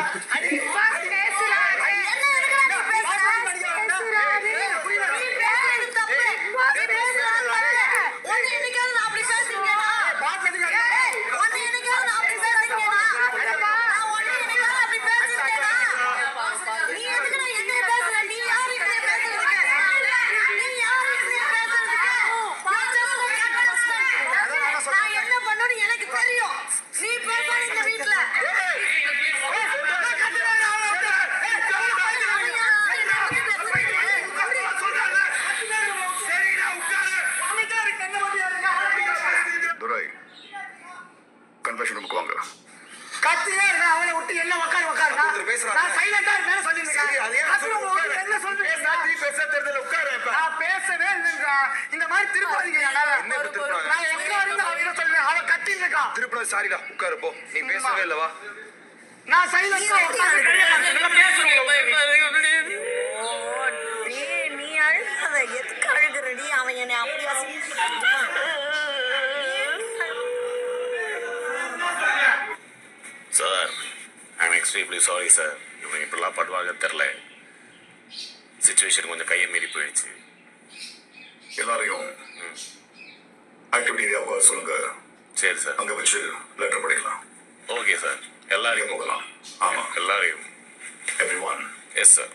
I need five. துரை confession ரூமுக்கு வாங்க. கத்தியே இருக்கா அவனை விட்டு என்ன உட்காரு உட்காரு. நான் சைலண்டா இருக்கேன்னு சொல்லிருக்கேன் உட்காரு, என்ன உட்காரு? பேசுனா நீ பேச தெரிஞ்சல உட்காரு. நான் பேசவே இல்லைன்றா. இந்த மாதிரி திருப்பாதீங்க என்னால? நான் உட்காருன்னு அவன் சொல்றேன்? அவன் கத்தின்னு இருக்கான் திருப்பின சாரிடா உட்காரு போ. நீ பேசவே இல்லவா நான் சைலண்டா டேய், எக்ஸ்ட்ரீம்லி சாரி சார் இவங்க இப்படிலாம் பண்ணுவாங்க தெரில சுச்சுவேஷன் கொஞ்சம் கையை மீறி போயிடுச்சு. எல்லாரையும் ஆக்டிவிட்டி ஏரியாவுக்கு வர சொல்லுங்க. சரி சார் அங்க வச்சு லெட்டர் படிக்கலாம் ஓகே சார் எல்லாரையும் போகலாம். ஆமா. எல்லாரையும். Every one yes sir